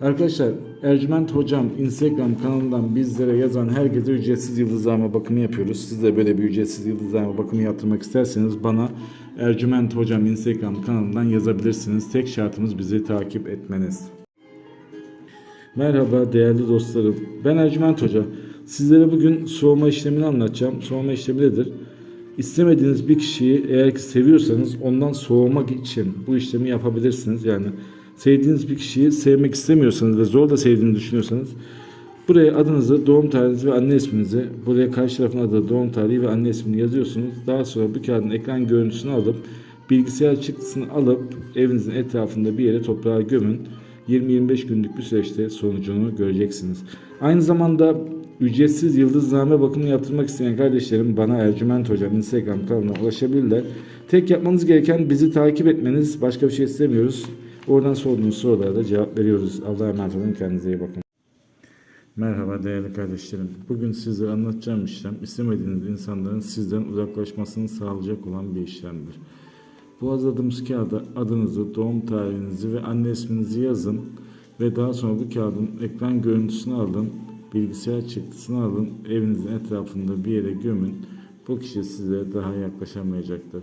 Arkadaşlar Ercüment Hocam Instagram kanalından bizlere yazan herkese ücretsiz yıldızlama bakımı yapıyoruz. Siz de böyle bir ücretsiz yıldızlama bakımı yaptırmak isterseniz bana Ercüment Hocam Instagram kanalından yazabilirsiniz. Tek şartımız bizi takip etmeniz. Merhaba değerli dostlarım. Ben Ercüment Hoca. Sizlere bugün soğuma işlemini anlatacağım. Soğuma işlemi nedir? İstemediğiniz bir kişiyi eğer ki seviyorsanız ondan soğumak için bu işlemi yapabilirsiniz. Yani sevdiğiniz bir kişiyi sevmek istemiyorsanız ve zor da sevdiğini düşünüyorsanız buraya adınızı, doğum tarihinizi ve anne isminizi, buraya karşı tarafın adı, doğum tarihi ve anne ismini yazıyorsunuz. Daha sonra bu kağıdın ekran görüntüsünü alıp bilgisayar çıktısını alıp evinizin etrafında bir yere toprağa gömün. 20-25 günlük bir süreçte sonucunu göreceksiniz. Aynı zamanda ücretsiz yıldızname bakımı yaptırmak isteyen kardeşlerim bana Ercüment Hocam Instagram kanalına ulaşabilirler. Tek yapmanız gereken bizi takip etmeniz. Başka bir şey istemiyoruz. Oradan sorduğunuz sorulara da cevap veriyoruz. Allah'a emanet olun. Kendinize iyi bakın. Merhaba değerli kardeşlerim. Bugün sizlere anlatacağım işlem istemediğiniz insanların sizden uzaklaşmasını sağlayacak olan bir işlemdir. Bu hazırladığımız kağıda adınızı, doğum tarihinizi ve anne isminizi yazın ve daha sonra bu kağıdın ekran görüntüsünü alın, bilgisayar çıktısını alın, evinizin etrafında bir yere gömün. Bu kişi size daha yaklaşamayacaktır.